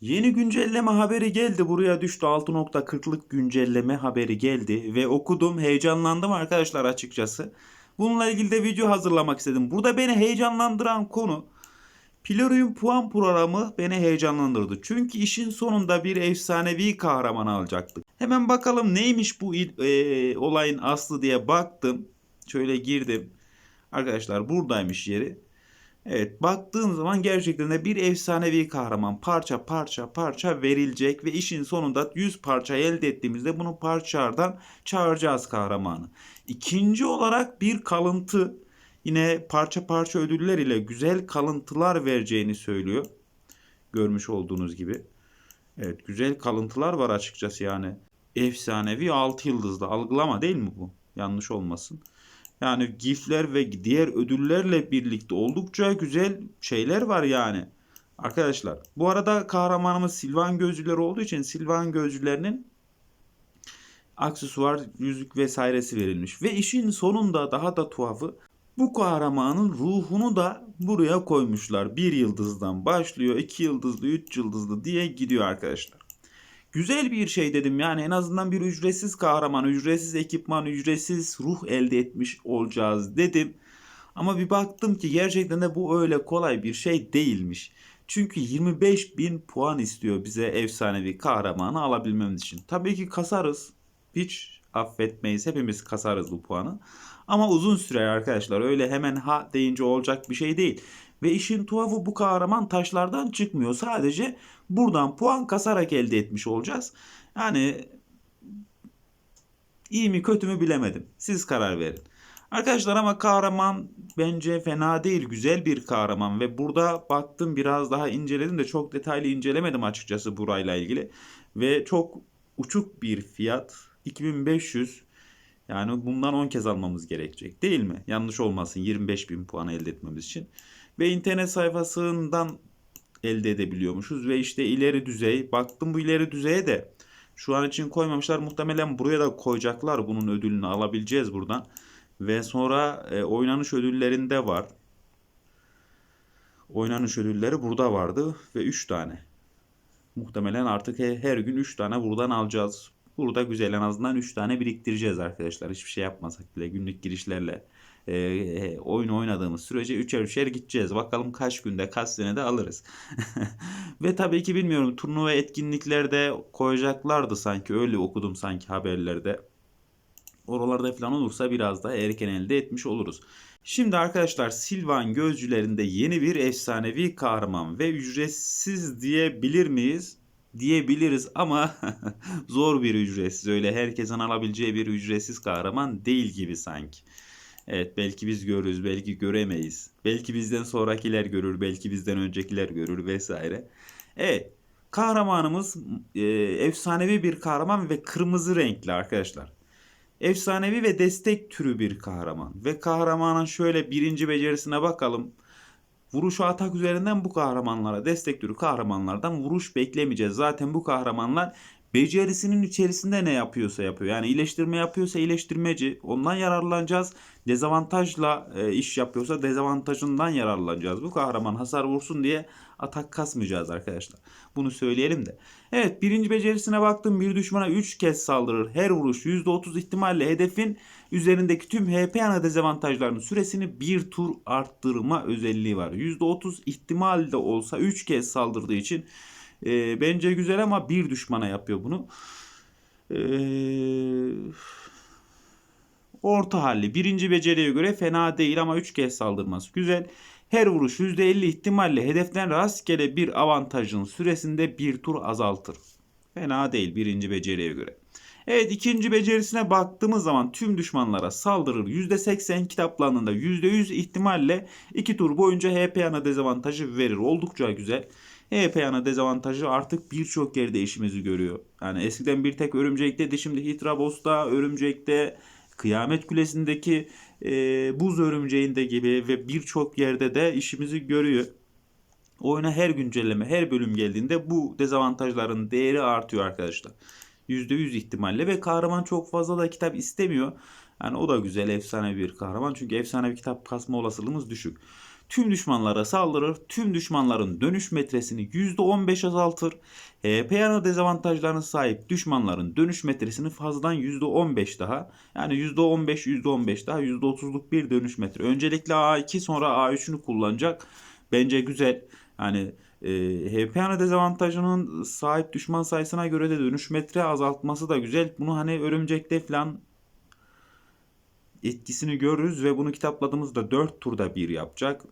Yeni güncelleme haberi geldi. Buraya düştü 6.40'lık güncelleme haberi geldi ve okudum. Heyecanlandım arkadaşlar açıkçası. Bununla ilgili de video hazırlamak istedim. Burada beni heyecanlandıran konu Pilorium puan programı beni heyecanlandırdı. Çünkü işin sonunda bir efsanevi kahraman alacaktık. Hemen bakalım neymiş bu e, olayın aslı diye baktım. Şöyle girdim. Arkadaşlar buradaymış yeri. Evet baktığın zaman gerçekten de bir efsanevi kahraman parça parça parça verilecek ve işin sonunda 100 parça elde ettiğimizde bunu parçalardan çağıracağız kahramanı. İkinci olarak bir kalıntı yine parça parça ödüller ile güzel kalıntılar vereceğini söylüyor. Görmüş olduğunuz gibi. Evet güzel kalıntılar var açıkçası yani. Efsanevi 6 yıldızlı algılama değil mi bu? Yanlış olmasın. Yani gifler ve diğer ödüllerle birlikte oldukça güzel şeyler var yani. Arkadaşlar bu arada kahramanımız Silvan gözcüleri olduğu için Silvan gözcülerinin aksesuar, yüzük vesairesi verilmiş. Ve işin sonunda daha da tuhafı bu kahramanın ruhunu da buraya koymuşlar. Bir yıldızdan başlıyor, iki yıldızlı, üç yıldızlı diye gidiyor arkadaşlar. Güzel bir şey dedim yani en azından bir ücretsiz kahraman, ücretsiz ekipman, ücretsiz ruh elde etmiş olacağız dedim. Ama bir baktım ki gerçekten de bu öyle kolay bir şey değilmiş. Çünkü 25 bin puan istiyor bize efsanevi kahramanı alabilmemiz için. Tabii ki kasarız. Hiç affetmeyiz. Hepimiz kasarız bu puanı. Ama uzun sürer arkadaşlar. Öyle hemen ha deyince olacak bir şey değil. Ve işin tuhafı bu kahraman taşlardan çıkmıyor. Sadece buradan puan kasarak elde etmiş olacağız. Yani iyi mi kötü mü bilemedim. Siz karar verin. Arkadaşlar ama kahraman bence fena değil. Güzel bir kahraman ve burada baktım biraz daha inceledim de çok detaylı incelemedim açıkçası burayla ilgili. Ve çok uçuk bir fiyat. 2500 yani bundan 10 kez almamız gerekecek değil mi? Yanlış olmasın 25 bin puan elde etmemiz için. Ve internet sayfasından elde edebiliyormuşuz. Ve işte ileri düzey. Baktım bu ileri düzeye de şu an için koymamışlar. Muhtemelen buraya da koyacaklar. Bunun ödülünü alabileceğiz buradan. Ve sonra e, oynanış ödüllerinde var. Oynanış ödülleri burada vardı ve 3 tane. Muhtemelen artık he- her gün 3 tane buradan alacağız. Burada güzel en azından 3 tane biriktireceğiz arkadaşlar. Hiçbir şey yapmasak bile günlük girişlerle e, e, oyun oynadığımız sürece üçer üçer gideceğiz. Bakalım kaç günde kaç senede alırız. Ve tabii ki bilmiyorum turnuva etkinliklerde koyacaklardı sanki öyle okudum sanki haberlerde. Oralarda falan olursa biraz daha erken elde etmiş oluruz. Şimdi arkadaşlar Silvan gözcülerinde yeni bir efsanevi kahraman ve ücretsiz diyebilir miyiz? Diyebiliriz ama zor bir ücretsiz. Öyle herkesin alabileceği bir ücretsiz kahraman değil gibi sanki. Evet belki biz görürüz, belki göremeyiz. Belki bizden sonrakiler görür, belki bizden öncekiler görür vesaire. Evet kahramanımız e, efsanevi bir kahraman ve kırmızı renkli arkadaşlar. Efsanevi ve destek türü bir kahraman. Ve kahramanın şöyle birinci becerisine bakalım. Vuruş atak üzerinden bu kahramanlara, destek türü kahramanlardan vuruş beklemeyeceğiz. Zaten bu kahramanlar becerisinin içerisinde ne yapıyorsa yapıyor. Yani iyileştirme yapıyorsa iyileştirmeci. Ondan yararlanacağız. Dezavantajla e, iş yapıyorsa dezavantajından yararlanacağız. Bu kahraman hasar vursun diye atak kasmayacağız arkadaşlar. Bunu söyleyelim de. Evet birinci becerisine baktım. Bir düşmana 3 kez saldırır. Her vuruş %30 ihtimalle hedefin üzerindeki tüm HP ana dezavantajlarının süresini bir tur arttırma özelliği var. %30 ihtimal de olsa 3 kez saldırdığı için e, bence güzel ama bir düşmana yapıyor bunu. Eee Orta halli. Birinci beceriye göre fena değil ama 3 kez saldırması güzel. Her vuruş %50 ihtimalle hedeften rastgele bir avantajın süresinde bir tur azaltır. Fena değil birinci beceriye göre. Evet ikinci becerisine baktığımız zaman tüm düşmanlara saldırır. %80 kitaplarında %100 ihtimalle 2 tur boyunca HP yana dezavantajı verir. Oldukça güzel. HP yana dezavantajı artık birçok yerde işimizi görüyor. Yani eskiden bir tek örümcekteydi şimdi Hitrabos'ta, örümcekte, Kıyamet Kulesi'ndeki e, buz örümceğinde gibi ve birçok yerde de işimizi görüyor. Oyuna her güncelleme, her bölüm geldiğinde bu dezavantajların değeri artıyor arkadaşlar. %100 ihtimalle ve kahraman çok fazla da kitap istemiyor. Yani o da güzel efsane bir kahraman çünkü efsane bir kitap kasma olasılığımız düşük. Tüm düşmanlara saldırır. Tüm düşmanların dönüş metresini %15 azaltır. HP yanı dezavantajlarına sahip düşmanların dönüş metresini fazladan %15 daha. Yani %15 %15 daha %30'luk bir dönüş metre. Öncelikle A2 sonra A3'ünü kullanacak. Bence güzel. Yani e, HP ana dezavantajının sahip düşman sayısına göre de dönüş metre azaltması da güzel. Bunu hani örümcekte falan etkisini görürüz ve bunu kitapladığımızda 4 turda bir yapacak.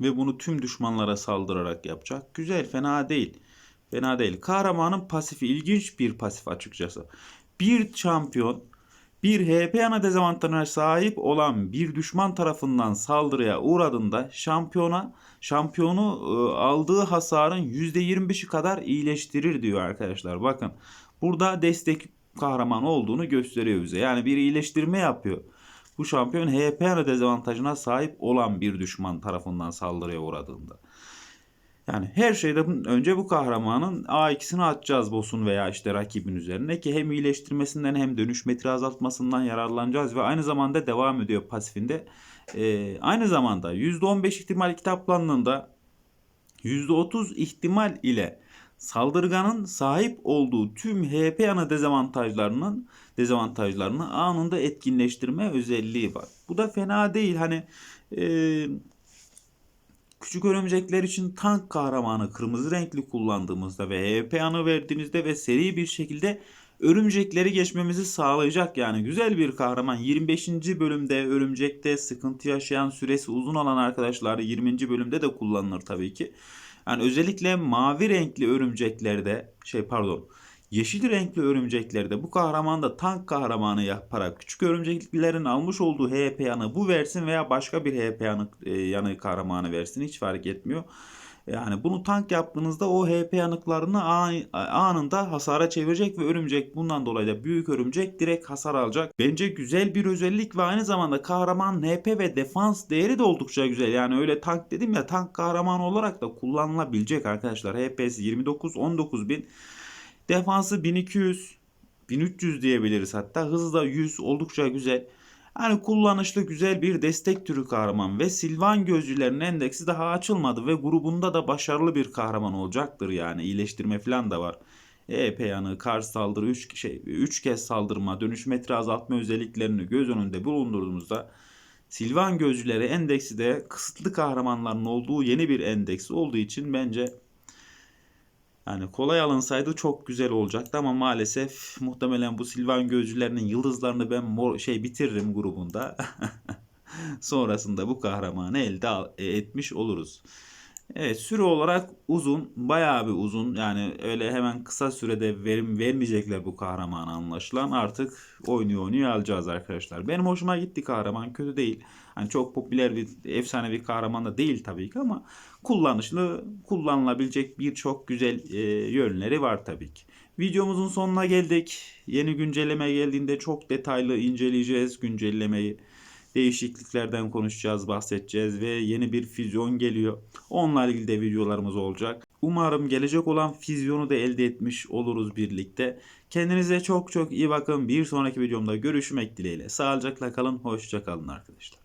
Ve bunu tüm düşmanlara saldırarak yapacak. Güzel, fena değil. Fena değil. Kahramanın pasifi ilginç bir pasif açıkçası. Bir şampiyon bir HP ana dezavantajına sahip olan bir düşman tarafından saldırıya uğradığında şampiyona şampiyonu e, aldığı hasarın %25'i kadar iyileştirir diyor arkadaşlar. Bakın burada destek kahraman olduğunu gösteriyor bize. Yani bir iyileştirme yapıyor. Bu şampiyon HP ana dezavantajına sahip olan bir düşman tarafından saldırıya uğradığında. Yani her şeyden önce bu kahramanın A2'sini atacağız boss'un veya işte rakibin üzerine ki hem iyileştirmesinden hem dönüş metre azaltmasından yararlanacağız ve aynı zamanda devam ediyor pasifinde. Ee, aynı zamanda %15 ihtimal kitaplandığında %30 ihtimal ile saldırganın sahip olduğu tüm HP ana dezavantajlarının dezavantajlarını anında etkinleştirme özelliği var. Bu da fena değil. Hani eee Küçük örümcekler için tank kahramanı kırmızı renkli kullandığımızda ve HP anı verdiğimizde ve seri bir şekilde örümcekleri geçmemizi sağlayacak yani güzel bir kahraman 25. bölümde örümcekte sıkıntı yaşayan süresi uzun olan arkadaşlar 20. bölümde de kullanılır tabii ki. Yani özellikle mavi renkli örümceklerde şey pardon Yeşil renkli örümceklerde bu kahraman da tank kahramanı yaparak küçük örümceklerin almış olduğu HP yanı bu versin veya başka bir HP yanı, e, yanı kahramanı versin hiç fark etmiyor. Yani bunu tank yaptığınızda o HP yanıklarını anında hasara çevirecek ve örümcek bundan dolayı da büyük örümcek direkt hasar alacak. Bence güzel bir özellik ve aynı zamanda kahraman HP ve defans değeri de oldukça güzel. Yani öyle tank dedim ya tank kahraman olarak da kullanılabilecek arkadaşlar. HP'si 29 19 bin Defansı 1200, 1300 diyebiliriz hatta. Hızı da 100 oldukça güzel. Yani kullanışlı güzel bir destek türü kahraman ve Silvan gözcülerin endeksi daha açılmadı ve grubunda da başarılı bir kahraman olacaktır yani iyileştirme falan da var. EP yanı, kar saldırı, 3 şey, üç kez saldırma, dönüş metre azaltma özelliklerini göz önünde bulundurduğumuzda Silvan gözcüleri endeksi de kısıtlı kahramanların olduğu yeni bir endeks olduğu için bence yani kolay alınsaydı çok güzel olacaktı ama maalesef muhtemelen bu Silvan gözcülerinin yıldızlarını ben mor şey bitiririm grubunda. Sonrasında bu kahramanı elde e, etmiş oluruz. Evet süre olarak uzun bayağı bir uzun yani öyle hemen kısa sürede verim vermeyecekler bu kahramanı anlaşılan artık oynuyor oynuyor alacağız arkadaşlar. Benim hoşuma gitti kahraman kötü değil. Hani çok popüler bir efsane bir kahraman da değil tabii ki ama kullanışlı kullanılabilecek birçok güzel e, yönleri var tabii ki. Videomuzun sonuna geldik. Yeni güncelleme geldiğinde çok detaylı inceleyeceğiz güncellemeyi değişikliklerden konuşacağız, bahsedeceğiz ve yeni bir füzyon geliyor. Onunla ilgili de videolarımız olacak. Umarım gelecek olan füzyonu da elde etmiş oluruz birlikte. Kendinize çok çok iyi bakın. Bir sonraki videomda görüşmek dileğiyle. Sağlıcakla kalın, hoşça kalın arkadaşlar.